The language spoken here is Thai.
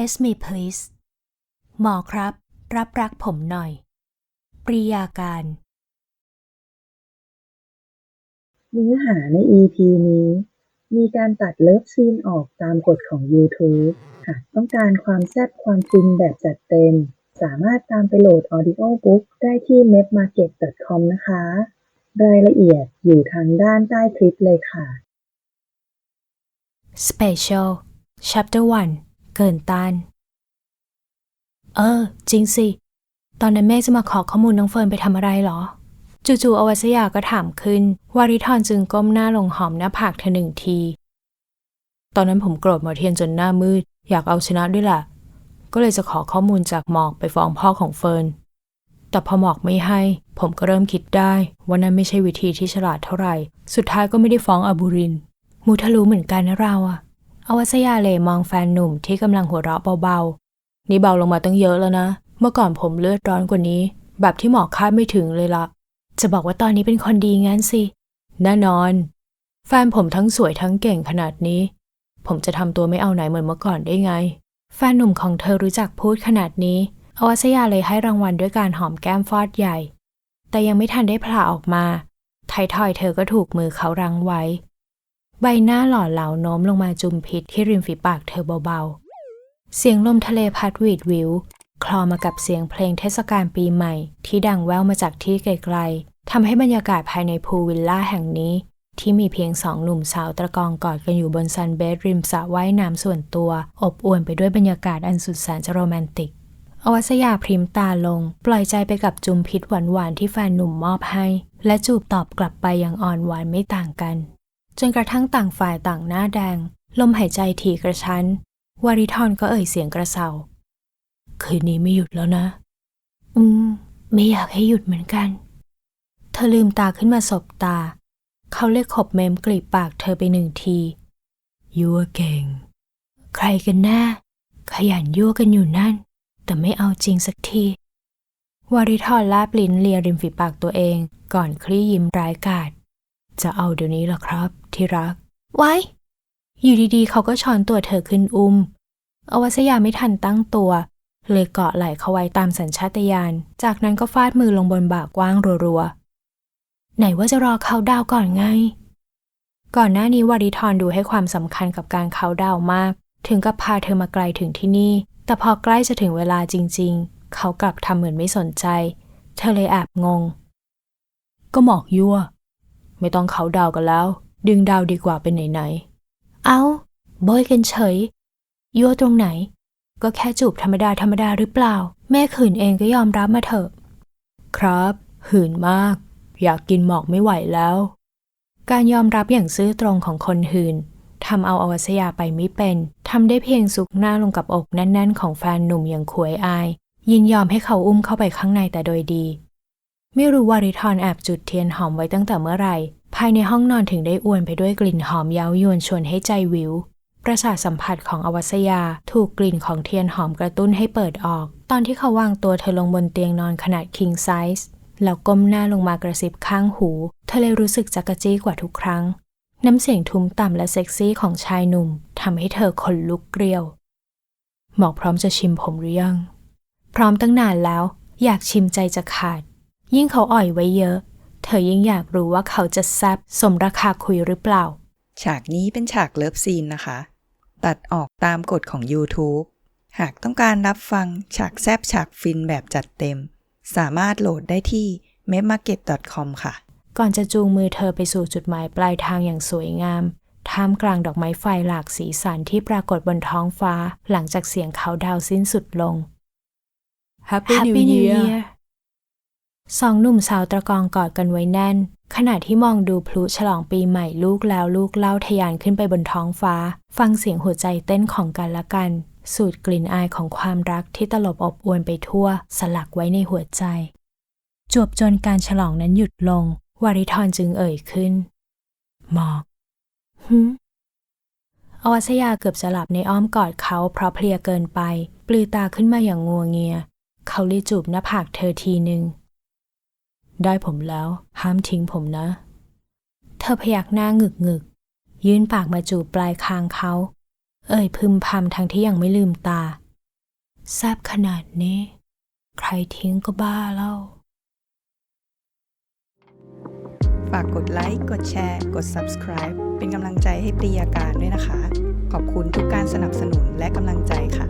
Test me please หมอครับ รับรักผมหน่อย ปริยาการ เนื้อหาใน EP นี้ มีการตัดเลิฟซีนออกตามกฎของ YouTube หากต้องการความแซ่บความฟินแบบจัดเต็ม สามารถตามไปโหลด Audio Book ได้ที่ mapmarket.com นะคะ รายละเอียดอยู่ทางด้านใต้คลิปเลยค่ะ Special Chapter 1 เกินต้าน เออ จริงสิ ตอนนั้นแม่จะมาขอข้อมูลน้องเฟิร์นไปทำอะไรเหรอ จู่ๆอวัสยาก็ถามขึ้น วาริทรจึงก้มหน้าลงหอมหน้าผากเธอหนึ่งที ตอนนั้นผมโกรธหมอเทียนจนหน้ามืด อยากเอาชนะด้วยล่ะ ก็เลยจะขอข้อมูลจากหมอกไปฟ้องพ่อของเฟิร์น แต่พอหมอกไม่ให้ ผมก็เริ่มคิดได้ว่านั่นไม่ใช่วิธีที่ฉลาดเท่าไหร่ สุดท้ายก็ไม่ได้ฟ้องอบูริน มูทะลุเหมือนกันนะเราอะ อวัสยาเลมองแฟนหนุ่มที่กำลังหัวเราะเบาๆ นี่เบาลงมาตั้งเยอะแล้วนะ เมื่อก่อนผมเลือดร้อนกว่านี้ แบบที่หมอคาดไม่ถึงเลยละ จะบอกว่าตอนนี้เป็นคนดีงั้นสิ แน่นอน แฟนผมทั้งสวยทั้งเก่งขนาดนี้ ผมจะทำตัวไม่เอาไหนเหมือนเมื่อก่อนได้ไง แฟนหนุ่มของเธอรู้จักพูดขนาดนี้ อวัสยาเลยให้รางวัลด้วยการหอมแก้มฟอดใหญ่ แต่ยังไม่ทันได้ผละออกมาไททอยเธอก็ถูกมือเขารั้งไว้ ใบหน้าหล่อเหลาโน้มลงมาจุมพิษที่ริมฝีปากเธอเบาๆ เสียงลมทะเลพัดหวีดวิว คลอมากับเสียงเพลงเทศกาลปีใหม่ ที่ดังแว่วมาจากที่ไกลๆทำให้บรรยากาศภายในพูลวิลล่าแห่งนี้ ที่มีเพียงสองหนุ่มสาวตะกองกอดกันอยู่บนซันเบดริมสระว่ายน้ำส่วนตัว อบอวลไปด้วยบรรยากาศอันสุดแสนจะโรแมนติกอวัสยาพริมตาลง ปล่อยใจไปกับจุมพิษหวานๆที่แฟนหนุ่มมอบให้ และจูบตอบกลับไปอย่างอ่อนหวานไม่ต่างกัน จนกระทั่งต่างฝ่ายต่างหน้าแดง ลมหายใจถี่กระชั้น วาริทรก็เอ่ยเสียงกระเซาคืนนี้ไม่หยุดแล้วนะ อืม ไม่อยากให้หยุดเหมือนกัน เธอลืมตาขึ้นมาสบตา เขาเลยขบเมมกลีบปากเธอไปหนึ่งที ยั่วเก่ง ใครกันแน่ ขยันยั่วกันอยู่นั่น แต่ไม่เอาจริงสักที วาริทรลาบลิ้นเลียริมฝีปากตัวเอง ก่อนคลี่ยิ้มร้ายกาจ จะเอาเดี๋ยวนี้ล่ะครับ ที่รัก ไว้ อยู่ดีๆ เขาก็ช้อนตัวเธอขึ้นอุ้ม อวัสยาไม่ทันตั้งตัว เลยเกาะไหล่เขาไว้ตามสัญชาตญาณ จากนั้นก็ฟาดมือลงบนบ่ากว้างรัวๆ ไหนว่าจะรอเขาดาวก่อนไง ก่อนหน้านี้วาริทรดูให้ความสำคัญกับการเขาดาวมาก ถึงกับพาเธอมาไกลถึงที่นี่ แต่พอใกล้จะถึงเวลาจริง ๆ เขากลับทำเหมือนไม่สนใจ เธอเลยแอบงง ก็หมอกยั่ว ไม่ต้องเขาดาวกันแล้ว ดึงดาวดีกว่าเป็นไหนๆ เอาโบยกันเฉย ยั่วตรงไหน ก็แค่จูบธรรมดาธรรมดาหรือเปล่า แม่ขืนเองก็ยอมรับมาเถอะ ครับ หืนมาก อยากกินหมอกไม่ไหวแล้ว การยอมรับอย่างซื่อตรงของคนหืนทำเอาอวัสยาไปไม่เป็นทำได้เพียงซุกหน้าลงกับอกแน่นๆ ของแฟนหนุ่มอย่างขวยอาย ยินยอมให้เขาอุ้มเข้าไปข้างในแต่โดยดี ไม่รู้วาริทรแอบจุดเทียนหอมไว้ตั้งแต่เมื่อไหร่ ภายในห้องนอนถึงได้อวนไปด้วยกลิ่นหอมเย้ายวนชวนให้ใจวิว ประสาทสัมผัสของอวัสยาถูกกลิ่นของเทียนหอมกระตุ้นให้เปิดออก ตอนที่เขาวางตัวเธอลงบนเตียงนอนขนาด king size แล้วก้มหน้าลงมากระซิบข้างหูเธอเลยรู้สึกจักจี้กว่าทุกครั้ง น้ำเสียงทุ้มต่ำและเซ็กซี่ของชายหนุ่มทำให้เธอขนลุกเกลียวหมอกพร้อมจะชิมผมหรือยัง พร้อมตั้งนานแล้ว อยากชิมใจจะขาด ยิ่งเขาอ่อยไว้เยอะ เธอยิ่งอยากรู้ว่าเขาจะแซบสมราคาคุยหรือเปล่า ฉากนี้เป็นฉากเลิฟซีนนะคะ ตัดออกตามกฎของ YouTube หากต้องการรับฟังฉากแซบฉากฟินแบบจัดเต็ม สามารถโหลดได้ที่ m e m a r k e t c o m ค่ะ ก่อนจะจูงมือเธอไปสู่จุดหมายปลายทางอย่างสวยงาม ท่ามกลางดอกไม้ไฟหลากสีสันที่ปรากฏบนท้องฟ้า หลังจากเสียงเขาดาวสิ้นสุดลง Happy, Happy New Year สองหนุ่มสาวตะกองกอดกันไว้แน่น ขณะที่มองดูพลุฉลองปีใหม่ลูกแล้วลูกเล่าทะยานขึ้นไปบนท้องฟ้า ฟังเสียงหัวใจเต้นของกันและกัน สูดกลิ่นอายของความรักที่ตลบอบอวนไปทั่ว สลักไว้ในหัวใจ จวบจนการฉลองนั้นหยุดลง วาริทรจึงเอ่ยขึ้นหมอกฮึอวัสยาเกือบจะหลับในอ้อมกอดเขาเพราะเพลียเกินไป ปลือตาขึ้นมาอย่างงัวเงีย เขาลยจูบหน้าผากเธอทีหนึ่ง ได้ผมแล้ว ห้ามทิ้งผมนะ เธอพยักหน้างึกงึกยื่นปากมาจูบปลายคางเขา เอ่ยพึมพำทั้งที่ยังไม่ลืมตาแซบขนาดนี้ ใครทิ้งก็บ้าแล้วฝากกดไลค์ กดแชร์ กด subscribe เป็นกำลังใจให้ปรียาการด้วยนะคะ ขอบคุณทุกการสนับสนุนและกำลังใจค่ะ